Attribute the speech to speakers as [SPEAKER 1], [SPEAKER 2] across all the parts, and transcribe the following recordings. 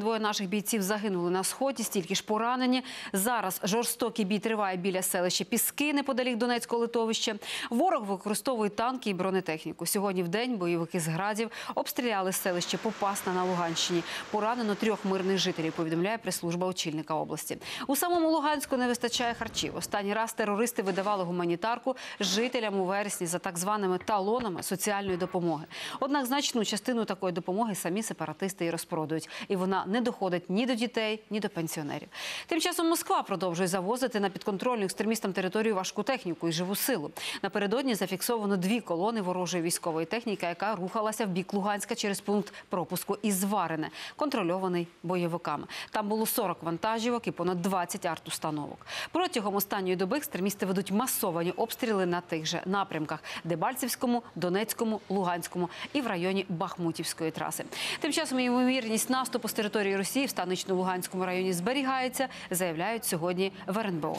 [SPEAKER 1] Двоє наших бійців загинули на сході, стільки ж поранені. Зараз жорстокий бій триває біля селища Піски неподалік Донецького литовища. Ворог використовує танки і бронетехніку. Сьогодні в день бойовики з градів обстріляли селище Попасна на Луганщині. Поранено трьох мирних жителів. Повідомляє прес-служба очільника області. У самому Луганську не вистачає харчів. Останній раз терористи видавали гуманітарку жителям у вересні за так званими талонами соціальної допомоги. Однак значну частину такої допомоги самі сепаратисти і розпродують, і вона не доходить ні до дітей, ні до пенсіонерів. Тим часом Москва продовжує завозити на підконтрольну екстремістам територію важку техніку і живу силу. Напередодні зафіксовано дві колони ворожої військової техніки, яка рухалася в бік Луганська через пункт пропуску із Зварине, контрольований бойовиками. Там було 40 вантажівок і понад 20 артустановок. Протягом останньої доби екстремісти ведуть масовані обстріли на тих же напрямках: Дебальцевському, Донецькому, Луганському і в районі Бахмутівської траси. Тим часом ймовірність наступу з території Росії в станично-Луганському районі зберігається, заявляють сьогодні в РНБО.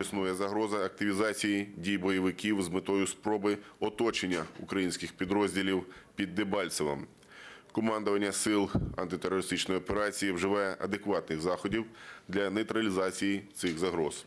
[SPEAKER 2] Існує загроза активізації дій бойовиків з метою спроби оточення українських підрозділів під Дебальцевом. Командування сил антитерористичної операції вживає адекватних заходів для нейтралізації цих загроз.